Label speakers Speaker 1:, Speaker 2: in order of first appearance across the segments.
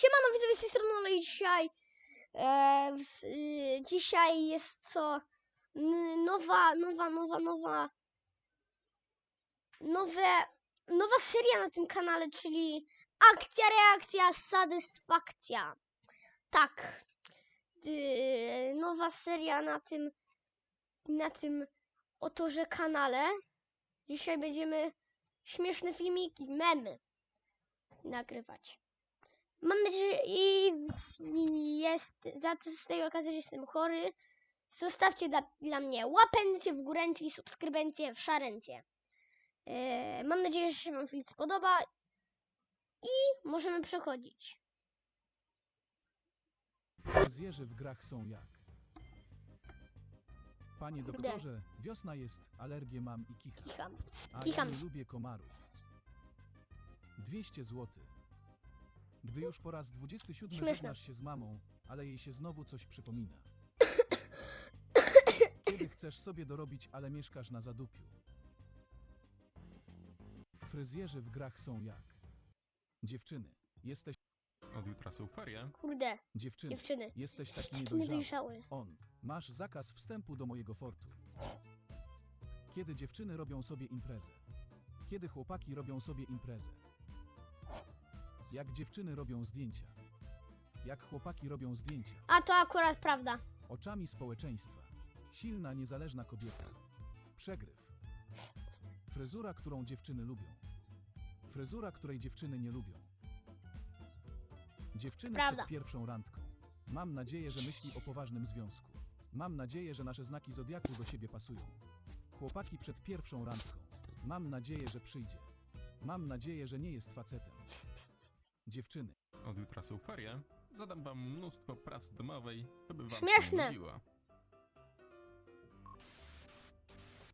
Speaker 1: Siemano widzowie z tej strony Ole i dzisiaj e, w, y, dzisiaj jest co nowa, nowa, nowa, nowa nowe, nowa seria na tym kanale, czyli akcja, reakcja, satysfakcja. Tak. Y, nowa seria na tym na tym otorze kanale. Dzisiaj będziemy śmieszne filmiki, memy nagrywać. Mam nadzieję, że i jest za to z tej okazji, że jestem chory. Zostawcie dla, dla mnie łapencję w góręcie i subskrybencję w szarencję. E, mam nadzieję, że się Wam film spodoba i możemy przechodzić.
Speaker 2: Fryzjerzy w grach są jak? Panie doktorze, wiosna jest, alergię mam i kicham.
Speaker 1: Kicham.
Speaker 2: A
Speaker 1: Kicham.
Speaker 2: ja nie lubię komarów. 200 zł. Gdy już po raz 27
Speaker 1: Śmieszne.
Speaker 2: żegnasz się z mamą, ale jej się znowu coś przypomina. Kiedy chcesz sobie dorobić, ale mieszkasz na zadupiu. Fryzjerzy w grach są jak? Dziewczyny, jesteś...
Speaker 3: Od jutra są ferie.
Speaker 1: Kurde,
Speaker 2: Dziewczyny,
Speaker 1: dziewczyny.
Speaker 2: jesteś taki
Speaker 1: Taki
Speaker 2: niedojrzały.
Speaker 1: niedojrzały.
Speaker 2: On. Masz zakaz wstępu do mojego fortu. Kiedy dziewczyny robią sobie imprezę. Kiedy chłopaki robią sobie imprezę. Jak dziewczyny robią zdjęcia. Jak chłopaki robią zdjęcia.
Speaker 1: A to akurat prawda.
Speaker 2: Oczami społeczeństwa. Silna, niezależna kobieta. Przegryw. Fryzura, którą dziewczyny lubią. Fryzura, której dziewczyny nie lubią. Dziewczyny
Speaker 1: Prawda.
Speaker 2: przed pierwszą randką. Mam nadzieję, że myśli o poważnym związku. Mam nadzieję, że nasze znaki zodiaku do siebie pasują. Chłopaki przed pierwszą randką. Mam nadzieję, że przyjdzie. Mam nadzieję, że nie jest facetem. Dziewczyny.
Speaker 3: Od jutra są ferie. Zadam wam mnóstwo pracy domowej, żeby wam
Speaker 1: Śmieszne.
Speaker 3: się nudziło.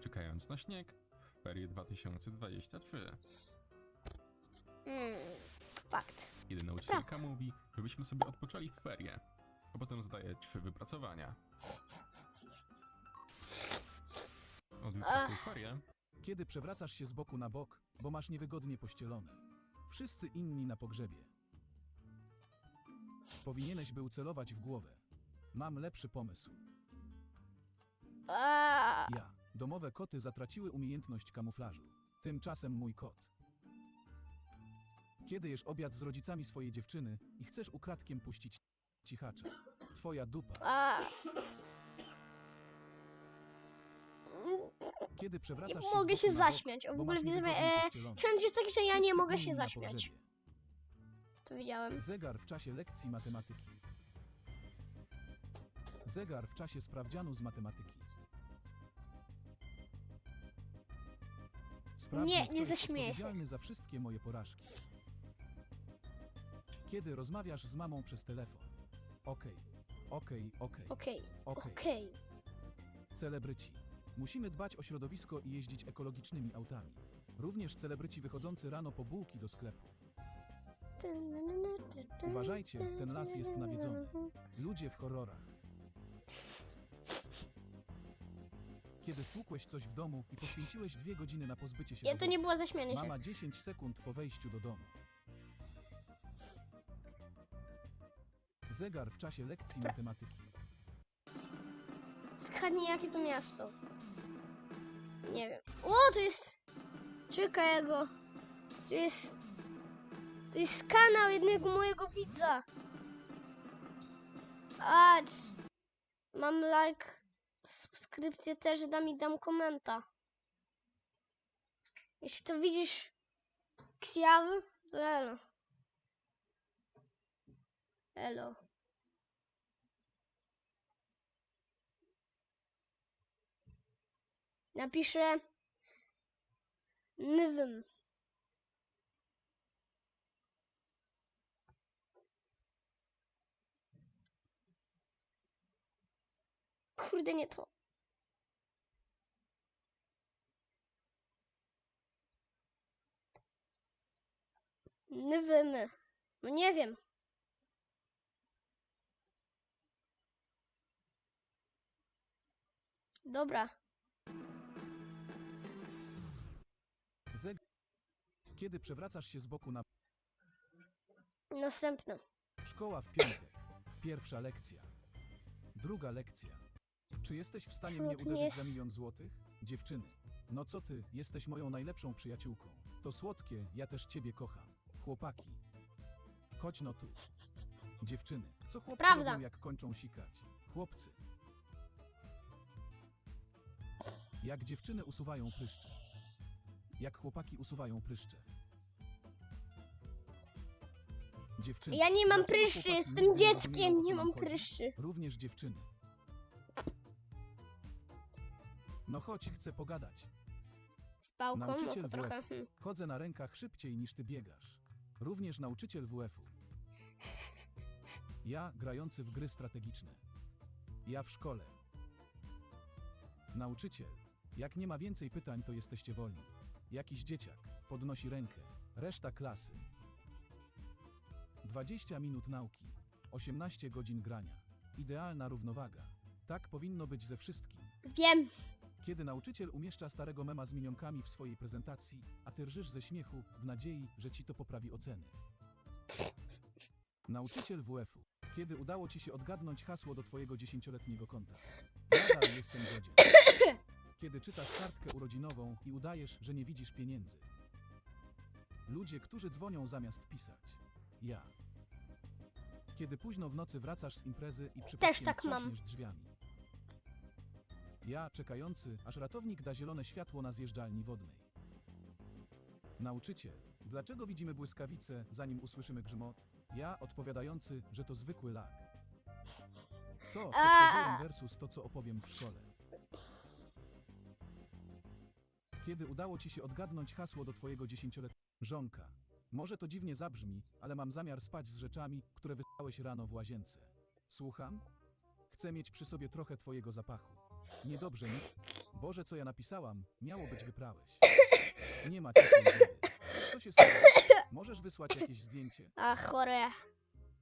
Speaker 3: Czekając na śnieg, w ferie 2023.
Speaker 1: Mm, fakt.
Speaker 3: Kiedy nauczycielka mówi, żebyśmy sobie odpoczęli w ferie, a potem zdaje trzy wypracowania. Od jutra są
Speaker 1: Ach.
Speaker 3: ferie.
Speaker 2: Kiedy przewracasz się z boku na bok, bo masz niewygodnie pościelone. Wszyscy inni na pogrzebie. Powinieneś był celować w głowę. Mam lepszy pomysł.
Speaker 1: A,
Speaker 2: Ja. Domowe koty zatraciły umiejętność kamuflażu. Tymczasem mój kot. Kiedy jesz obiad z rodzicami swojej dziewczyny i chcesz ukradkiem puścić cichacza. Twoja dupa.
Speaker 1: a.
Speaker 2: Kiedy przewracasz
Speaker 1: Nie
Speaker 2: się
Speaker 1: mogę się zaśmiać. O, w ogóle widzę, e, challenge jest taki, że ja nie mogę się zaśmiać. To widziałem.
Speaker 2: Zegar w czasie lekcji matematyki. Zegar w czasie sprawdzianu z matematyki. Sprawdźmy,
Speaker 1: Nie, nie zaśmieję się.
Speaker 2: za wszystkie moje porażki. Kiedy rozmawiasz z mamą przez telefon. Okej, okej, Okej,
Speaker 1: okej.
Speaker 2: okej. Celebryci. Musimy dbać o środowisko i jeździć ekologicznymi autami. Również celebryci wychodzący rano po bułki do sklepu. Uważajcie, ten las jest nawiedzony. Ludzie w horrorach. Kiedy stłukłeś coś w domu i poświęciłeś dwie godziny na pozbycie się
Speaker 1: Ja to nie było zaśmianie się.
Speaker 2: Mama 10 sekund po wejściu do domu. Zegar w czasie lekcji matematyki.
Speaker 1: Zgadnij jakie to miasto. Nie wiem. O, to jest Chicago. To jest... To jest kanał jednego mojego widza. A, mam like, subskrypcję też, dam i dam komenta. Jeśli to widzisz Ksiaw, to elo. Elo. Napiszę Nywym. Kurde, nie to. Nywymy. No nie wiem. Dobra.
Speaker 2: Kiedy przewracasz się z boku na
Speaker 1: Następne.
Speaker 2: Szkoła w piątek. Pierwsza lekcja. Druga lekcja. Czy jesteś w stanie mnie uderzyć za milion złotych? Dziewczyny. No co ty, jesteś moją najlepszą przyjaciółką. To słodkie, ja też ciebie kocham. Chłopaki. Chodź no tu. Dziewczyny. Co chłopcy
Speaker 1: Prawda.
Speaker 2: robią jak kończą sikać? Chłopcy. Jak dziewczyny usuwają pryszcze. Jak chłopaki usuwają pryszcze. Dziewczyny.
Speaker 1: Ja nie mam
Speaker 2: dlaczego
Speaker 1: pryszczy, jestem
Speaker 2: nigdy
Speaker 1: dzieckiem,
Speaker 2: rozumieją, o co
Speaker 1: nie mam
Speaker 2: chodzi?
Speaker 1: pryszczy.
Speaker 2: Również dziewczyny. No chodź, chcę pogadać.
Speaker 1: Z pałką, no
Speaker 2: Nauczyciel
Speaker 1: to trochę...
Speaker 2: WF.
Speaker 1: Hmm.
Speaker 2: Chodzę na rękach szybciej niż ty biegasz. Również nauczyciel WF-u. Ja grający w gry strategiczne. Ja w szkole. Nauczyciel. Jak nie ma więcej pytań, to jesteście wolni. Jakiś dzieciak podnosi rękę. Reszta klasy. 20 minut nauki. 18 godzin grania. Idealna równowaga. Tak powinno być ze wszystkim.
Speaker 1: Wiem.
Speaker 2: Kiedy nauczyciel umieszcza starego mema z minionkami w swojej prezentacji, a ty rżysz ze śmiechu w nadziei, że ci to poprawi oceny. Nauczyciel WF-u. Kiedy udało ci się odgadnąć hasło do twojego dziesięcioletniego konta. Nadal jestem godzien. Kiedy czytasz kartkę urodzinową i udajesz, że nie widzisz pieniędzy. Ludzie, którzy dzwonią zamiast pisać. Ja. Kiedy późno w nocy wracasz z imprezy i przypadkiem
Speaker 1: tak mam.
Speaker 2: trzaśniesz drzwiami. Ja czekający, aż ratownik da zielone światło na zjeżdżalni wodnej. Nauczyciel, dlaczego widzimy błyskawice, zanim usłyszymy grzmot? Ja odpowiadający, że to zwykły lag. To, co przeżyłem versus to, co opowiem w szkole. Kiedy udało ci się odgadnąć hasło do twojego dziesięcioletniego żonka. Może to dziwnie zabrzmi, ale mam zamiar spać z rzeczami, które wystałeś rano w łazience. Słucham? Chcę mieć przy sobie trochę twojego zapachu. Niedobrze mi. Boże, co ja napisałam, miało być wyprałeś. Nie ma ciepłej wody. Co się stało? Możesz wysłać jakieś zdjęcie?
Speaker 1: A chore.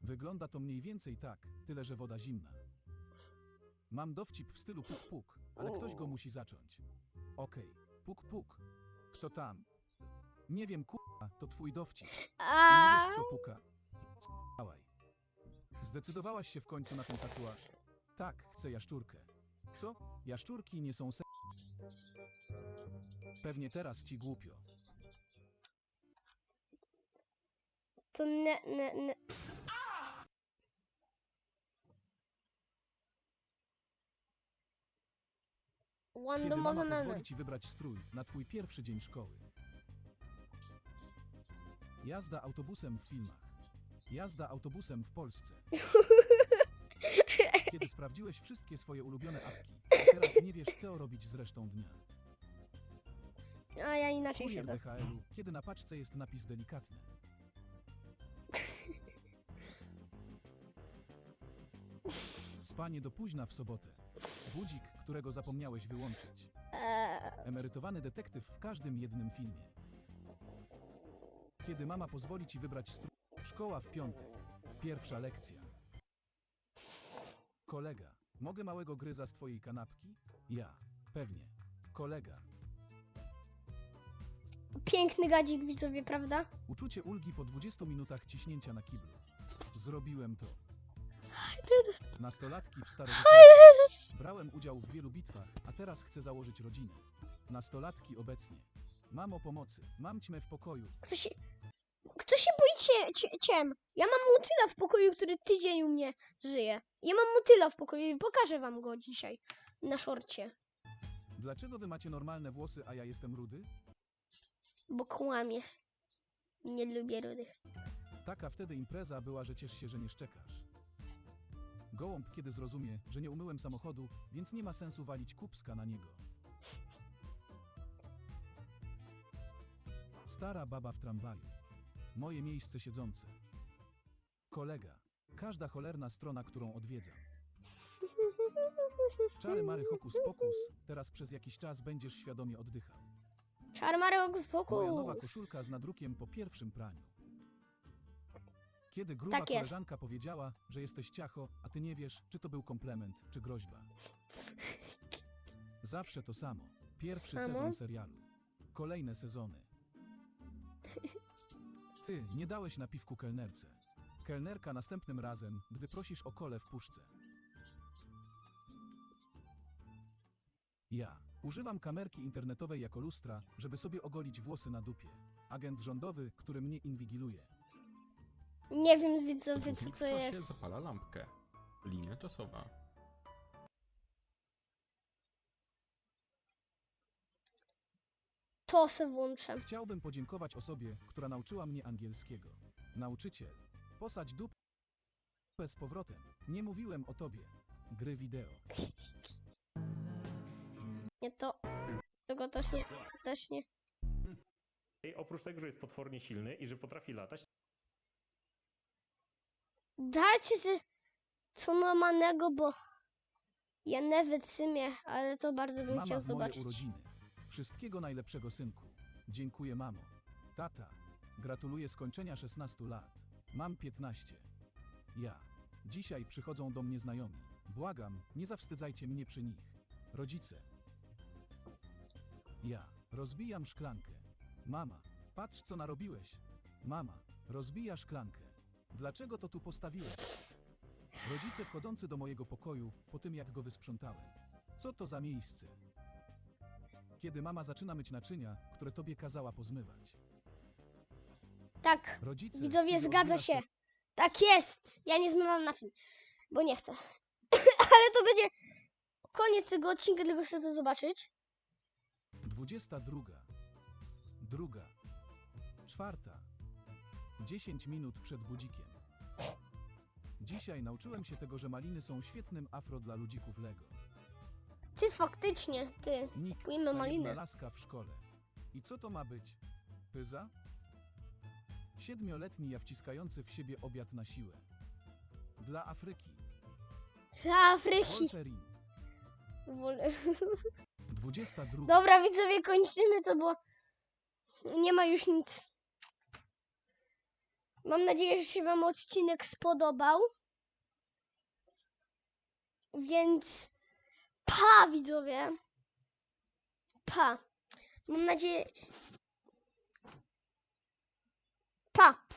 Speaker 2: Wygląda to mniej więcej tak, tyle że woda zimna. Mam dowcip w stylu puk puk, ale ktoś go musi zacząć. Okej, puk puk. Kto tam? Nie wiem, kurwa, to twój dowcip. Nie wiesz, kto puka. Stałaj. Zdecydowałaś się w końcu na ten tatuaż. Tak, chcę jaszczurkę. Co? Jaszczurki nie są se... Pewnie teraz ci głupio.
Speaker 1: to ne, ne, ne.
Speaker 2: Kiedy
Speaker 1: Wonder
Speaker 2: mama pozwoli ci wybrać strój na twój pierwszy dzień szkoły. Jazda autobusem w filmach. Jazda autobusem w Polsce. Kiedy sprawdziłeś wszystkie swoje ulubione apki, teraz nie wiesz, co robić z resztą dnia.
Speaker 1: A ja inaczej
Speaker 2: Kurier
Speaker 1: siedzę.
Speaker 2: DHL-u, kiedy na paczce jest napis delikatny. Spanie do późna w sobotę. Budzik, którego zapomniałeś wyłączyć.
Speaker 1: Eee,
Speaker 2: Emerytowany detektyw w każdym jednym filmie. Kiedy mama pozwoli ci wybrać strój. Szkoła w piątek. Pierwsza lekcja. Kolega. Mogę małego gryza z twojej kanapki? Ja. Pewnie. Kolega.
Speaker 1: piękny gadzik widzowie, prawda?
Speaker 2: Uczucie ulgi po 20 minutach ciśnięcia na kiblu. Zrobiłem to. Nastolatki w starożytności. Brałem udział w wielu bitwach, a teraz chcę założyć rodzinę. Nastolatki obecnie. Mam o pomocy. Mam ćmę w pokoju.
Speaker 1: Kto się boi cie, cie, ciem? Ja mam motyla w pokoju, który tydzień u mnie żyje. Ja mam motyla w pokoju i pokażę wam go dzisiaj na szorcie.
Speaker 2: Dlaczego wy macie normalne włosy, a ja jestem rudy?
Speaker 1: Bo kłamiesz. Nie lubię rudych.
Speaker 2: Taka wtedy impreza była, że ciesz się, że nie szczekasz. Gołąb kiedy zrozumie, że nie umyłem samochodu, więc nie ma sensu walić kupska na niego. Stara baba w tramwaju. Moje miejsce siedzące. Kolega. Każda cholerna strona, którą odwiedzam. Czary mary hokus pokus, teraz przez jakiś czas będziesz świadomie oddychał.
Speaker 1: Czarmary hokus
Speaker 2: Moja nowa koszulka z nadrukiem po pierwszym praniu. Kiedy gruba
Speaker 1: Tak jest.
Speaker 2: koleżanka powiedziała, że jesteś ciacho, a ty nie wiesz, czy to był komplement, czy groźba. Zawsze to samo. Pierwszy
Speaker 1: Samo?
Speaker 2: sezon serialu. Kolejne sezony. Ty, nie dałeś napiwku kelnerce. Kelnerka następnym razem, gdy prosisz o kole w puszce. Ja. Używam kamerki internetowej jako lustra, żeby sobie ogolić włosy na dupie. Agent rządowy, który mnie inwigiluje.
Speaker 1: Nie wiem, widzowie, co to jest.
Speaker 3: zapala lampkę. Linia czasowa.
Speaker 1: To se włączę.
Speaker 2: Chciałbym podziękować osobie, która nauczyła mnie angielskiego. Nauczyciel. Posadź dupę z powrotem. Nie mówiłem o tobie. Gry wideo.
Speaker 1: Nie to. Tego też nie. To też nie.
Speaker 4: I oprócz tego, że jest potwornie silny i że potrafi latać,
Speaker 1: Dajcie się co normalnego, bo ja nie wycymię, ale to bardzo bym
Speaker 2: Mama
Speaker 1: chciał
Speaker 2: w moje
Speaker 1: zobaczyć.
Speaker 2: urodziny. Wszystkiego najlepszego, synku. Dziękuję, mamo. Tata. Gratuluję skończenia 16 lat. Mam 15. Ja. Dzisiaj przychodzą do mnie znajomi. Błagam, nie zawstydzajcie mnie przy nich. Rodzice. Ja. Rozbijam szklankę. Mama. Patrz, co narobiłeś. Mama. Rozbija szklankę. Dlaczego to tu postawiłeś? Rodzice wchodzący do mojego pokoju po tym, jak go wysprzątałem. Co to za miejsce? Kiedy mama zaczyna myć naczynia, które tobie kazała pozmywać.
Speaker 1: Tak,
Speaker 2: Rodzice.
Speaker 1: widzowie,
Speaker 2: kiedy
Speaker 1: zgadza
Speaker 2: odbierasz
Speaker 1: się. Tak jest. Ja nie zmywam naczyń, bo nie chcę. ale to będzie koniec tego odcinka, tylko chcę to zobaczyć.
Speaker 2: To... 22. Druga. Czwarta. 10 minut przed budzikiem. Dzisiaj nauczyłem się tego, że maliny są świetnym afro dla ludzików Lego.
Speaker 1: Ty faktycznie, ty.
Speaker 2: Nikt
Speaker 1: Kupujmy
Speaker 2: to jedna laska w szkole. I co to ma być? Pyza? Siedmioletni ja wciskający w siebie obiad na siłę. Dla Afryki.
Speaker 1: Dla Afryki.
Speaker 2: Wolferin.
Speaker 1: Wolę.
Speaker 2: 22.
Speaker 1: Dobra, widzowie, kończymy to, bo nie ma już nic. Mam nadzieję, że się Wam odcinek spodobał. Więc pa, widzowie. Pa. Mam nadzieję. Pa.